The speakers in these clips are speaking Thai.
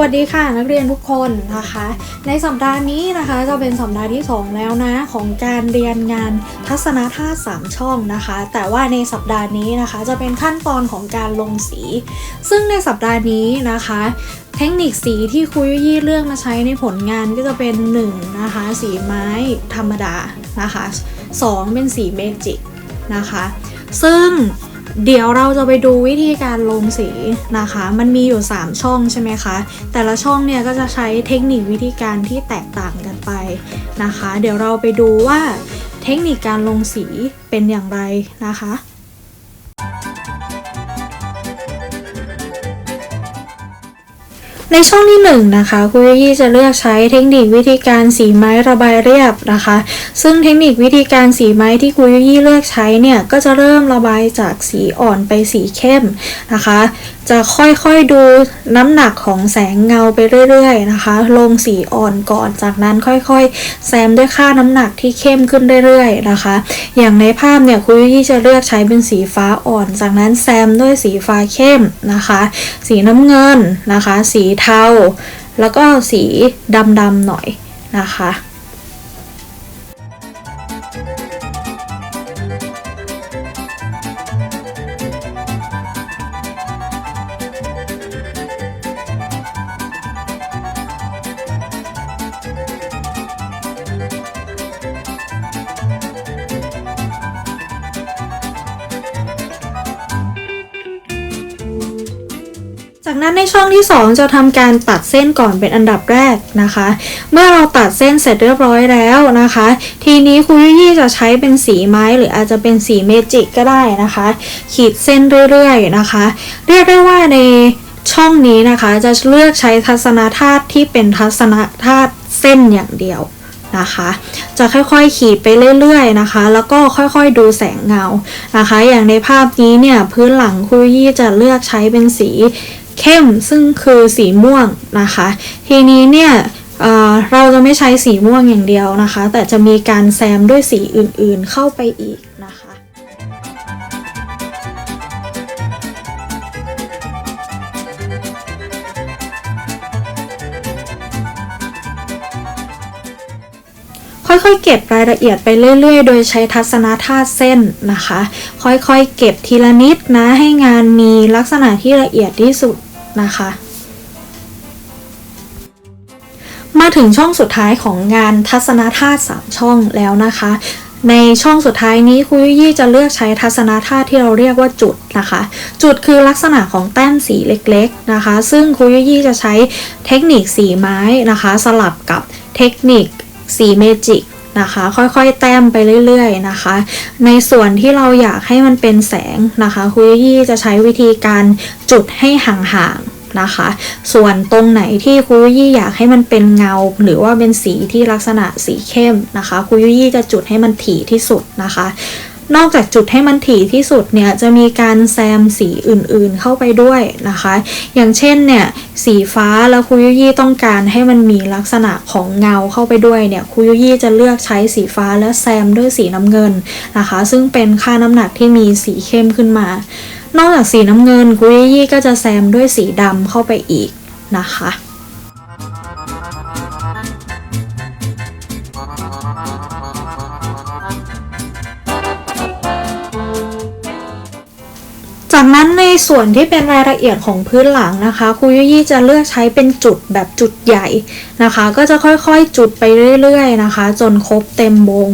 วัสดีค่ะนักเรียนทุกคนนะคะ ในสัปดาห์นี้นะคะจะเป็นสัปดาห์ที่ 2 แล้วนะของการเรียนงานทัศนธาตุ3ช่องนะคะ แต่ว่าในสัปดาห์นี้นะคะจะเป็นขั้นตอนของการลงสี ซึ่งในสัปดาห์นี้นะคะ เทคนิคสีที่ครูยุยี่เลือกมาใช้ในผลงานก็จะเป็น1นะคะสีไม้ธรรมดานะคะ2เป็นสีเมจิกนะคะ ซึ่ง เดี๋ยวเราจะไปดูวิธีการลงสีนะคะ มันมีอยู่ 3 ช่องใช่ไหมคะ แต่ละช่องเนี่ยก็จะใช้เทคนิควิธีการที่แตกต่างกันไปนะคะ เดี๋ยวเราไปดูว่าเทคนิคการลงสีเป็นอย่างไรนะคะ ในช่องที่1นงนะคะครูยี่จะเลือกใช้เทคนิควิธีการสีไม้ระบายเรียบนะคะ ซึ่งเทคนิควิธีการสีไม้ที่ครูยี่เลือกใช้เนี่ยก็จะเริ่มระบายจากสีอ่อนไปสีเข้มนะคะ จะค่อยๆดูน้ำหนักของแสงเงาไปเรื่อยๆนะคะ ลงสีอ่อนก่อนจากนั้นค่อยๆ แซมด้วยค่าน้ำหนักที่เข้มขึ้นเรื่อยๆนะคะ อย่างในภาพเนี่ยครูยี่จะเลือกใช้เป็นสีฟ้าอ่อน จากนั้นแซมด้วยสีฟ้าเข้มนะคะ สีน้ำเงินนะคะ สีเทา แล้วก็สีดำๆหน่อยนะคะ จากนั้นในช่องที่ 2 จะทำการตัดเส้นก่อนเป็นอันดับแรกนะคะ เมื่อเราตัดเส้นเสร็จเรียบร้อยแล้วนะคะ ทีนี้ครูยุยี่จะใช้เป็นสีไม้หรืออาจจะเป็นสีเมจิกก็ได้นะคะ ขีดเส้นเรื่อยๆนะคะ เรียกได้ว่าในช่องนี้นะคะจะเลือกใช้ทัศนธาตุที่เป็นทัศนธาตุเส้นอย่างเดียวนะคะ จะค่อยๆขีดไปเรื่อยๆนะคะ แล้วก็ค่อยๆดูแสงเงานะคะ อย่างในภาพนี้เนี่ยพื้นหลังครูยี่จะเลือกใช้เป็นสี เข้มซึ่งคือสีม่วงนะคะ ทีนี้เนี่ยเเราจะไม่ใช้สีม่วงอย่างเดียวนะคะ แต่จะมีการแซมด้วยสีอื่นๆเข้าไปอีกนะคะค่อยๆ เก็บรายละเอียดไปเรื่อยๆ โดยใช้ทัศนธาตุเส้นนะคะ ค่อยๆ เก็บทีละนิดนะ ให้งานมีลักษณะที่ละเอียดที่สุด นะคะ มาถึงช่องสุดท้ายของงานทัศนธาตุ3ช่องแล้วนะคะ ในช่องสุดท้ายนี้ครูยุยี่จะเลือกใช้ทัศนธาตุที่เราเรียกว่าจุดนะคะ จุดคือลักษณะของแต้มสีเล็กๆนะคะ ซึ่งครูยุยี่จะใช้เทคนิคสีไม้นะคะ สลับกับเทคนิคสีเมจิก นะคะ ค่อยๆ แต้มไปเรื่อยๆนะคะ ในส่วนที่เราอยากให้มันเป็นแสงนะคะคุยยี่จะใช้วิธีการจุดให้ห่างๆนะคะ ส่วนตรงไหนที่คุยยี่อยากให้มันเป็นเงา หรือว่าเป็นสีที่ลักษณะสีเข้มนะคะคุยยี่จะจุดให้มันถี่ที่สุดนะคะ นอกจากจุดให้มันถี่ที่สุดเนี่ยจะมีการแซมสีอื่นๆเข้าไปด้วยนะคะ อย่างเช่นเนี่ยสีฟ้าแล้วคุยุยี่ต้องการให้มันมีลักษณะของเงาเข้าไปด้วยเนี่ยคุยุยี่จะเลือกใช้สีฟ้าและแซมด้วยสีน้ำเงินนะคะ ซึ่งเป็นค่าน้ำหนักที่มีสีเข้มขึ้นมา นอกจากสีน้ำเงินคุยุยี่ก็จะแซมด้วยสีดำเข้าไปอีกนะคะ ส่วนที่เป็นรายละเอียดของพื้นหลังนะคะครูยุยี่จะเลือกใช้เป็นจุดแบบจุดใหญ่นะคะ ก็จะค่อยๆจุดไปเรื่อยๆนะคะ จนครบเต็มวง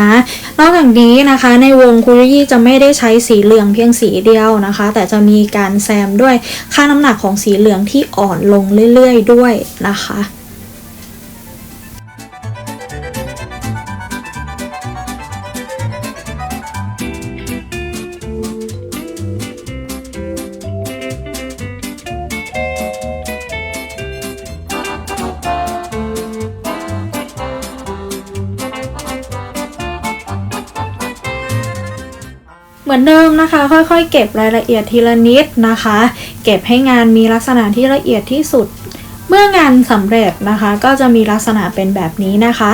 นะนอกจากนี้นะคะในวงครูยุยี่จะไม่ได้ใช้สีเหลืองเพียงสีเดียวนะคะ แต่จะมีการแซมด้วยค่าน้ำหนักของสีเหลืองที่อ่อนลงเรื่อยๆด้วยนะคะ อนเดิมนะคะ ค่อยๆ เก็บรายละเอียดทีละนิดนะคะ เก็บให้งานมีลักษณะที่ละเอียดที่สุด เมื่องานสำเร็จนะคะ ก็จะมีลักษณะเป็นแบบนี้นะคะ